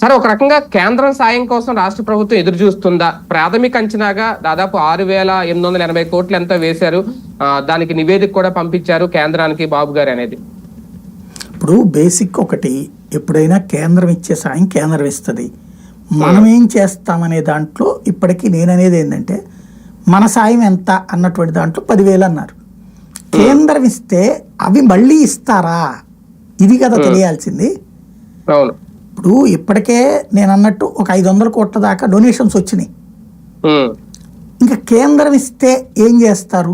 సరే ఒక రకంగా కేంద్రం సాయం కోసం రాష్ట్ర ప్రభుత్వం ఎదురు చూస్తుందా? ప్రాథమిక అంచనాగా దాదాపు ఆరు వేల ఎనిమిది వందల ఎనభై కోట్లు ఎంతో వేశారు. దానికి నివేదిక కూడా పంపించారు కేంద్రానికి బాబు గారు అనేది. ఇప్పుడు బేసిక్ ఒకటి ఎప్పుడైనా కేంద్రం ఇచ్చే సాయం కేంద్రం ఇస్తుంది. మనం ఏం చేస్తామనే దాంట్లో ఇప్పటికీ నేను అనేది ఏంటంటే మన సాయం ఎంత అన్నటువంటి దాంట్లో పదివేలు అన్నారు. కేంద్రం ఇస్తే అవి మళ్ళీ ఇస్తారా? ఇది కదా తెలియాల్సింది. అవును. ఇప్పుడు ఇప్పటికే నేను అన్నట్టు ఒక ఐదు వందల కోట్ల దాకా డొనేషన్స్ వచ్చినాయి. ఇంకా కేంద్రం ఇస్తే ఏం చేస్తారు?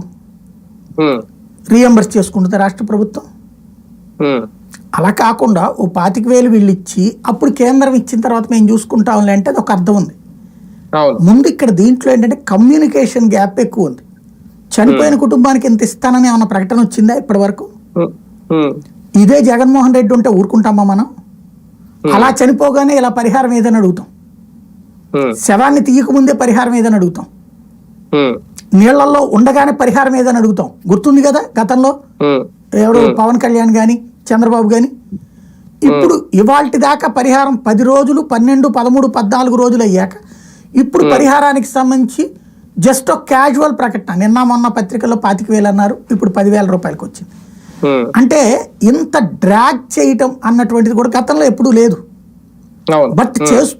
రీఎంబర్స్ చేసుకుంటుంది రాష్ట్ర ప్రభుత్వం. అలా కాకుండా ఓ పాతిక వేలు వీళ్ళు ఇచ్చి అప్పుడు కేంద్రం ఇచ్చిన తర్వాత మేము చూసుకుంటాంలే అంటే అది ఒక అర్థం ఉంది. ముందు ఇక్కడ దీంట్లో ఏంటంటే కమ్యూనికేషన్ గ్యాప్ ఎక్కువ ఉంది. చనిపోయిన కుటుంబానికి ఎంత ఇస్తానని ఏమైనా ప్రకటన వచ్చిందా ఇప్పటి వరకు? ఇదే జగన్మోహన్ రెడ్డి ఉంటే ఊరుకుంటామా మనం? అలా చనిపోగానే ఇలా పరిహారం ఏదని అడుగుతాం. ఉమ్, శవాన్ని తీయకముందే పరిహారం ఏదని అడుగుతాం. ఉమ్, నీళ్ళలో ఉండగానే పరిహారం ఏదని అడుగుతాం. గుర్తుంది కదా గతంలో? ఎవడు పవన్ కళ్యాణ్ కానీ చంద్రబాబు కానీ ఇప్పుడు ఇవాల్టి దాకా పరిహారం పది రోజులు పన్నెండు పదమూడు పద్నాలుగు రోజులు అయ్యాక ఇప్పుడు పరిహారానికి సంబంధించి జస్ట్ ఒక క్యాజువల్ ప్రకటన. నిన్న మొన్న పత్రికల్లో పాతిక వేలు అన్నారు. ఇప్పుడు పదివేల రూపాయలకు వచ్చింది అంటే ఇంత డ్రాగ్ చేయటం అన్నటువంటిది కూడా గతంలో ఎప్పుడూ లేదు. బట్ చేస్తూ